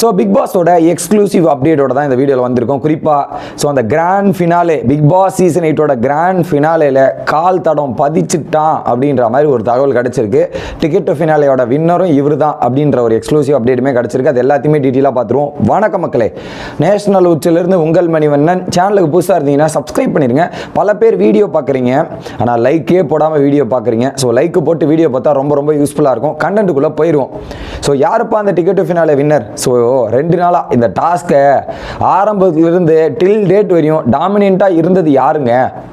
So big பாஸோட exclusive அப்டேட்டோட தான் இந்த வீடியோவில் வந்திருக்கோம். குறிப்பாக ஸோ அந்த grand finale Bigg Boss season எயிட்டோட grand ஃபினாலேல கால் தடம் பதிச்சுட்டான் அப்படின்ற மாதிரி ஒரு தகவல் கிடச்சிருக்கு. டிக்கெட் ஃபினாலேயோட வின்னரும் இவர் தான் அப்படின்ற ஒரு எக்ஸ்க்ளூசிவ் அப்டேட்டுமே கிடச்சிருக்கு. அது எல்லாத்தையுமே டீட்டெயிலாக பார்த்துருவோம். வணக்க மக்களே. நேஷனல் உச்சிலிருந்து உங்கள் மணிவண்ணன். சேனலுக்கு புதுசாக இருந்தீங்கன்னா சப்ஸ்கிரைப் பண்ணிடுங்க பல பேர் வீடியோ பார்க்குறீங்க. ஆனால் லைக்கே போடாமல் வீடியோ பார்க்குறீங்க. ஸோ லைக் போட்டு வீடியோ பார்த்தா ரொம்ப ரொம்ப யூஸ்ஃபுல்லாக இருக்கும். கண்டென்ட்டுக்குள்ளே போயிடுவோம் ஸோ யாருப்பா அந்த டிக்கெட் ஃபினாலே வின்னர் ஸோ ரெண்டு நாளாக இந்த டாஸ்க்கை ஆரம்பத்திலிருந்து டில் டேட் வரையும் டாமினண்ட்டாக இருந்தது யாருங்க?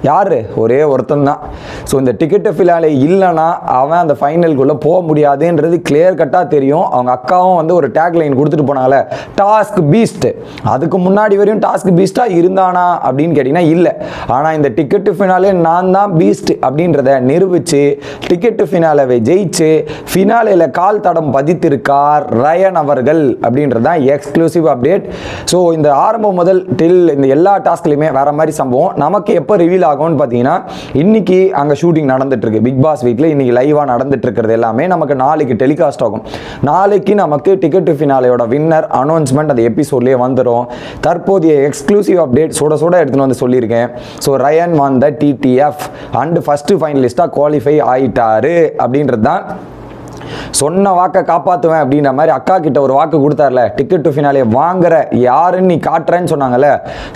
யார்? ஒரே ஒருத்தன் தான் ஸோ இந்த டிக்கெட்டு ஃபினாலே இல்லைன்னா அவன் அந்த ஃபைனலுக்குள்ளே போக முடியாதுன்றது கிளியர் கட்டாக தெரியும். அவங்க அக்காவும் வந்து ஒரு டேக் லைன் கொடுத்துட்டு போனாங்களே டாஸ்க் பீஸ்ட் அதுக்கு முன்னாடி வரையும் டாஸ்க் பீஸ்ட்டாக இருந்தானா அப்படின்னு கேட்டிங்கன்னா இல்லை. ஆனால் இந்த டிக்கெட்டு ஃபினாலே நான் தான் பீஸ்ட் அப்படின்றத நிரூபித்து டிக்கெட்டு ஃபினாலேவை ஜெயிச்சு ஃபினாலேயில் கால் தடம் பதித்திருக்கார் ரயன் அவர்கள் அப்படின்றத தான் எக்ஸ்க்ளூசிவ் அப்டேட் ஸோ இந்த ஆரம்பம் முதல் டில் இந்த எல்லா டாஸ்க்லையுமே வேற மாதிரி சம்பவம். நமக்கு எப்போ ரிவீல் ஆகும்னு பார்த்தீங்கன்னா இன்னைக்கு அங்கே ஷூட்டிங் நடந்துட்டு இருக்கு பிக் பாஸ் வீட்டில் இன்னைக்கு லைவாக நடந்துட்டு இருக்கிறது எல்லாமே நமக்கு நாளைக்கு டெலிகாஸ்ட் ஆகும். நாளைக்கு நமக்கு டிக்கெட் ஃபினாலையோட வின்னர் அனௌன்ஸ்மெண்ட் அந்த எபிசோட்லேயே வந்துடும் தற்போதைய எக்ஸ்க்ளூசிவ் அப்டேட் சுட சுட எடுத்துன்னு வந்து சொல்லியிருக்கேன். ஸோ ரயன் வந்த டிடிஎஃப் அண்ட் ஃபஸ்ட்டு ஃபைனலிஸ்டாக குவாலிஃபை ஆயிட்டாரு அப்படின்றது தான் சொன்ன வாக்கை காப்பாற்றுவேன் அப்படின்ற மாதிரி அக்கா கிட்ட ஒரு வாக்கு கொடுத்தார்ல. டிக்கெட் டு ஃபினாலே வாங்குற யாருன்னு நீ காட்டுறேன்னு சொன்னாங்கல்ல.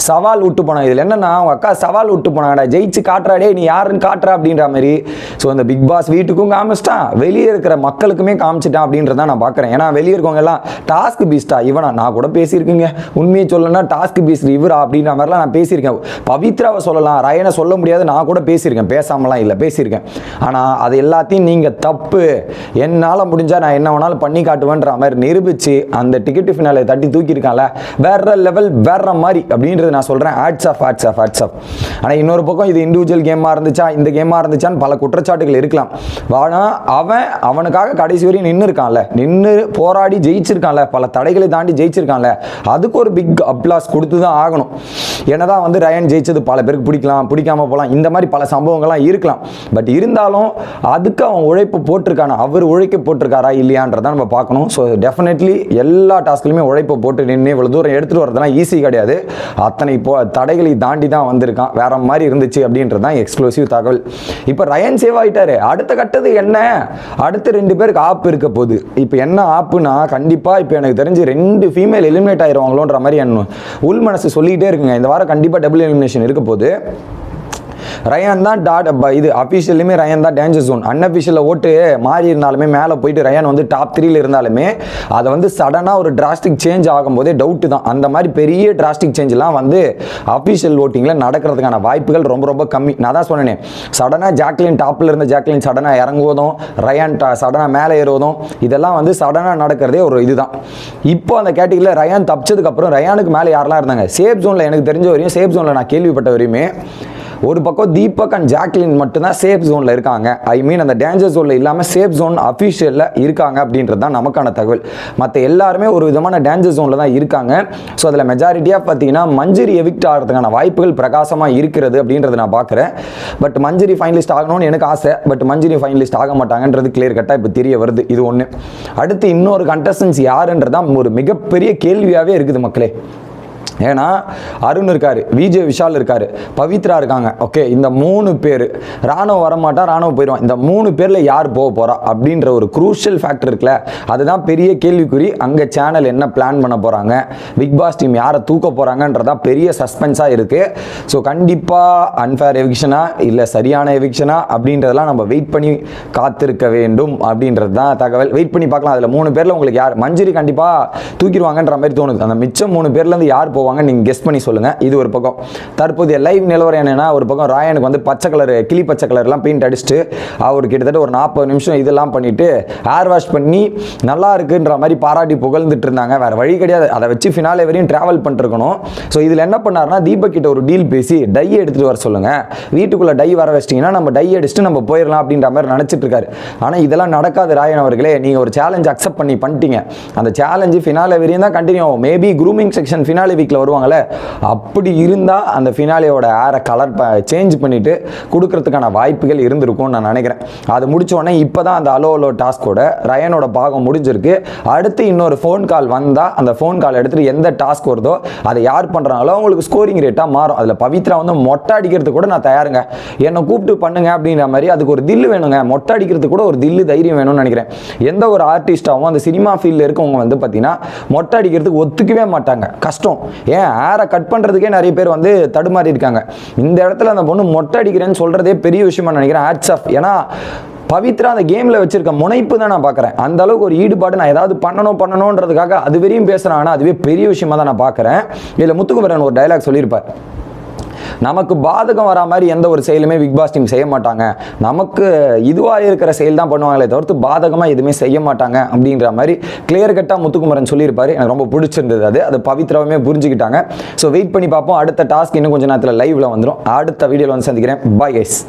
சவால் விட்டு போனாங்க இதில் என்னன்னா அவங்க அக்கா சவால் விட்டு போனாங்கடா ஜெயிச்சு காட்டுறாடே நீ யாருன்னு காட்டுற அப்படின்ற மாதிரி. ஸோ அந்த பிக் பாஸ் வீட்டுக்கும் காமிச்சிட்டான். வெளியே இருக்கிற மக்களுக்குமே காமிச்சிட்டான் அப்படின்றத நான் பார்க்குறேன் ஏன்னா வெளியே இருக்கவங்க எல்லாம் டாஸ்க் பீஸ்டா இவனா நான் கூட பேசியிருக்கேங்க. உண்மையை சொல்லணும்னா டாஸ்க் பீஸ்ட் இவரா அப்படின்ற மாதிரிலாம் நான் பேசியிருக்கேன். பவித்ராவை சொல்லலாம் ரயனை சொல்ல முடியாது நான் கூட பேசியிருக்கேன். பேசாமலாம் இல்லை பேசியிருக்கேன். ஆனால் அது எல்லாத்தையும் நீங்கள் தப்பு. என்னால் முடிஞ்சால் நான் என்ன வேணாலும் பண்ணி காட்டுவேன்ற மாதிரி நிரூபித்து அந்த டிக்கெட் ஃபினாலை தட்டி தூக்கியிருக்கான்ல வேற லெவல் வேற மாதிரி அப்படின்றது நான் சொல்கிறேன் hats off hats off hats off ஆனால் இன்னொரு பக்கம் இது இண்டிவிஜுவல் கேமாக இருந்துச்சா இந்த கேமாக இருந்துச்சான்னு பல குற்றச்சாட்டுகள் இருக்கலாம். ஆனால் அவன் அவனுக்காக கடைசி வரையும் நின்று இருக்கான்ல நின்று போராடி ஜெயிச்சிருக்கான்ல. பல தடைகளை தாண்டி ஜெயிச்சிருக்கான்ல. அதுக்கு ஒரு பிக் அப்ளாஸ் கொடுத்து தான் ஆகணும். என்னதான் வந்து ரயன் ஜெயிச்சது பல பேருக்கு பிடிக்கலாம் பிடிக்காம போகலாம். இந்த மாதிரி பல சம்பவங்கள்லாம் இருக்கலாம். பட் இருந்தாலும் அதுக்கு அவன் உழைப்பு போட்டிருக்கான. அவர் உழைக்க போட்டிருக்காரா இல்லையான்றதை நம்ம பார்க்கணும். ஸோ டெஃபினெட்லி எல்லா டாஸ்க்லையுமே உழைப்பை போட்டு நின்று இவ்வளோ தூரம் எடுத்துகிட்டு வரதுலாம் ஈஸி கிடையாது. அத்தனை இப்போ தடைகளை தாண்டி தான் வந்திருக்கான். வேற மாதிரி இருந்துச்சு அப்படின்றது தான் எக்ஸ்க்ளூசிவ் தகவல். இப்போ ரயன் சேவ் ஆகிட்டாரு அடுத்த கட்டது என்ன? அடுத்த ரெண்டு பேருக்கு ஆப் இருக்க போகுது. இப்போ என்ன ஆப்புனா கண்டிப்பாக இப்போ எனக்கு தெரிஞ்சு ரெண்டு ஃபீமேல் எலிமினேட் ஆயிடுவாங்களோன்ற மாதிரி என்ன உள் மனசு சொல்லிக்கிட்டே இருக்குங்க. இந்த வாரம் கண்டிப்பாக டபுள் எலிமினேஷன் இருக்க போகுது. ரயான் தான் டாட் இது அஃபிஷியலுமே ரயான் தான் டேஞ்சர் ஜோன் அன்அஃபிஷியலில் ஓட்டு மாறி இருந்தாலுமே மேலே போயிட்டு ரயான் வந்து டாப் த்ரீல இருந்தாலுமே அதை வந்து சடனாக ஒரு டிராஸ்டிக் சேஞ்ச் ஆகும்போதே டவுட்டு தான். அந்த மாதிரி பெரிய டிராஸ்டிக் சேஞ்செலாம் வந்து அஃபிஷியல் ஓட்டிங்கில் நடக்கிறதுக்கான வாய்ப்புகள் ரொம்ப ரொம்ப கம்மி. நான் தான் சொன்னேனே சடனாக ஜாக்லின் டாப்பில் இருந்த ஜாக்லின் சடனாக இறங்குவதும் ரயான் சடனாக மேலே ஏறுவதும் இதெல்லாம் வந்து சடனாக நடக்கிறதே ஒரு இதுதான். இப்போ அந்த கேட்டகிரியில் ரயான் தப்பிச்சதுக்கப்புறம் ரயானுக்கு மேலே யாரெல்லாம் இருந்தாங்க? சேஃப் ஜோனில் எனக்கு தெரிஞ்ச வரையும் சேஃப் ஜோனில் நான் கேள்விப்பட்ட வரையுமே ஒரு பக்கம் தீபக் அண்ட் ஜாக்லின் மட்டும்தான் சேஃப் ஜோனில் இருக்காங்க. ஐ மீன் அந்த டேஞ்சர் ஜோனில் இல்லாமல் சேஃப் ஜோன் அஃபிஷியலில் இருக்காங்க அப்படின்றது தான் நமக்கான தகவல். மற்ற எல்லாருமே ஒரு விதமான டேஞ்சர் ஜோனில் தான் இருக்காங்க. ஸோ அதில் மெஜாரிட்டியாக பார்த்தீங்கன்னா மஞ்சரி எவிக்ட் ஆகிறதுக்கான வாய்ப்புகள் பிரகாசமாக இருக்கிறது அப்படின்றத நான் பார்க்குறேன். பட் மஞ்சரி ஃபைனலிஸ்ட் ஆகணும்னு எனக்கு ஆசை. பட் மஞ்சரி ஃபைனலிஸ்ட் ஆக மாட்டாங்கன்றது கிளியர் கட்டாக இப்போ தெரிய வருது. இது ஒன்று அடுத்து இன்னொரு கண்டஸ்டன்ஸ் யாருன்றதான் ஒரு மிகப்பெரிய கேள்வியாகவே இருக்குது மக்களே. ஏன்னா அருண் இருக்கார் விஜய் விஷால் இருக்கார் பவித்ரா இருக்காங்க. ஓகே இந்த மூணு பேர். ராணுவம் வரமாட்டா ராணுவம் போயிடுவான். இந்த மூணு பேரில் யார் போக போகிறா அப்படின்ற ஒரு குரூஷியல் ஃபேக்டர் இருக்குல்ல அதுதான் பெரிய கேள்விக்குறி. அங்கே சேனல் என்ன பிளான் பண்ண போகிறாங்க பிக் பாஸ் டீம் யாரை தூக்க போகிறாங்கன்றதா பெரிய சஸ்பென்ஸாக இருக்குது ஸோ கண்டிப்பாக அன்ஃபேர் எவிக்ஷனா இல்லை சரியான எவிக்ஷனா அப்படின்றதெல்லாம் நம்ம வெயிட் பண்ணி காத்திருக்க வேண்டும் அப்படின்றது தான் தகவல். வெயிட் பண்ணி பார்க்கலாம். அதில் மூணு பேரில் உங்களுக்கு யார்? மஞ்சரி கண்டிப்பாக தூக்கிடுவாங்கன்ற மாதிரி தோணுது. அந்த மிச்சம் மூணு பேர்லேருந்து யார் போவாங்க. நீங்கள் கெஸ் பண்ணி சொல்லுங்கள் இது ஒரு பக்கம். தற்போதைய லைவ் நிலவரம் என்னன்னா ஒரு பக்கம் ராயனுக்கு வந்து பச்சை கலர் கிளி பச்சை கலர்லாம் பெயிண்ட் அடிச்சுட்டு அவர் கிட்டத்தட்ட ஒரு நாற்பது நிமிஷம் இதெல்லாம் பண்ணிட்டு ஹேர் வாஷ் பண்ணி நல்லா இருக்குன்ற மாதிரி பாராட்டி புகழ்ந்துட்டு இருந்தாங்க. வேற வழி கிடையாது. அதை வச்சு ஃபினாலே வரையும் ட்ராவல் பண்ணிருக்கணும். ஸோ இதில் என்ன பண்ணாருன்னா தீபக் கிட்ட ஒரு டீல் பேசி டை எடுத்துகிட்டு வர சொல்லுங்க. வீட்டுக்குள்ளே டை வர வச்சிட்டிங்கன்னா நம்ம டை அடிச்சுட்டு நம்ம போயிடலாம் அப்படின்ற மாதிரி நினச்சிட்டு இருக்காரு. ஆனால் இதெல்லாம் நடக்காது ராயன் அவர்களே. நீங்கள் ஒரு சேலஞ்ச் அக்செப்ட் பண்ணி பண்ணிட்டீங்க. அந்த சேலஞ்சு ஃபினாலே வரையும் தான் கண்டினியூ ஆகும். மேபி க்ரூமிங் செக்ஷன் ஃபினாலே வீக்கில் வருவாங்கல்ல அப்படி இருந்தால் அந்த ஃபினாலேயோட ஏரை கலர் சேஞ்ச் பண்ணிவிட்டு கொடுக்கறதுக்கான வாய்ப்புகள் இருந்திருக்கும்னு நான் நினைக்கிறேன். அது முடித்தோடனே இப்போ தான் அந்த அலோ அலோ டாஸ்கோட ரயனோட பாகம் முடிஞ்சிருக்கு. அடுத்து இன்னொரு ஃபோன் கால் வந்தால் அந்த ஃபோன் கால் எடுத்துகிட்டு எந்த டாஸ்க் வருதோ அதை யார் பண்ணுறாங்களோ அவங்களுக்கு ஸ்கோரிங் ரேட்டாக மாறும். அதில் பவித்ரா வந்து மொட்டை அடிக்கிறதுக்கு கூட நான் தயாருங்க. என்னை கூப்பிட்டு பண்ணுங்க அப்படின்ற மாதிரி அதுக்கு ஒரு தில்லு வேணுங்க. மொட்டை அடிக்கிறதுக்கு கூட ஒரு தில்லு தைரியம் வேணும்னு நினைக்கிறேன். எந்த ஒரு ஆர்டிஸ்டாகவும் அந்த சினிமா ஃபீல்டில் இருக்கவங்க வந்து பார்த்தீங்கன்னா மொட்டை அடிக்கிறதுக்கு ஒத்துக்கவே மாட்டாங்க. கஷ்டம். ஏன் ஏரை கட் பண்ணுறதுக்கே நிறைய பேர் வந்து தடுமாறி இருக்காங்க இந்த இடத்துல அந்த பொண்ணு மொட்டை அடிக்கிறேன்னு சொல்கிறதே பெரிய விஷயமா நினைக்கிறேன் ஹேட்ஸ் ஆஃப் ஏன்னா பவித்ரா அந்த கேமில் வச்சிருக்க முனைப்பு தான் நான் பார்க்குறேன். அந்த அளவுக்கு ஒரு ஈடுபாடு நான் ஏதாவது பண்ணணும் பண்ணணுன்றதுக்காக அது வரையும் ஆனால் அதுவே பெரிய விஷயமா தான் நான் பார்க்குறேன். இதில் முத்துக்குமரன் ஒரு டைலாக் சொல்லியிருப்பார். நமக்கு பாதகம் வரா மாதிரி எந்த ஒரு செயலுமே பிக் பாஸ் டீம் செய்ய மாட்டாங்க. நமக்கு இதுவாக இருக்கிற செயல் தான் பண்ணுவாங்களே தவிர்த்து பாதகமாக எதுவுமே செய்ய மாட்டாங்க அப்படின்ற மாதிரி கிளியர் கட்டாக முத்துக்குமரன் சொல்லியிருப்பாரு. எனக்கு ரொம்ப பிடிச்சிருந்தது அது. அது பவித்ராவுமே புரிஞ்சுக்கிட்டாங்க. ஸோ வெயிட் பண்ணி பார்ப்போம். அடுத்த டாஸ்க் இன்னும் கொஞ்சம் நேரத்தில் லைவ்ல வந்துடும் அடுத்த வீடியோவில் வந்து சந்திக்கிறேன். Bye guys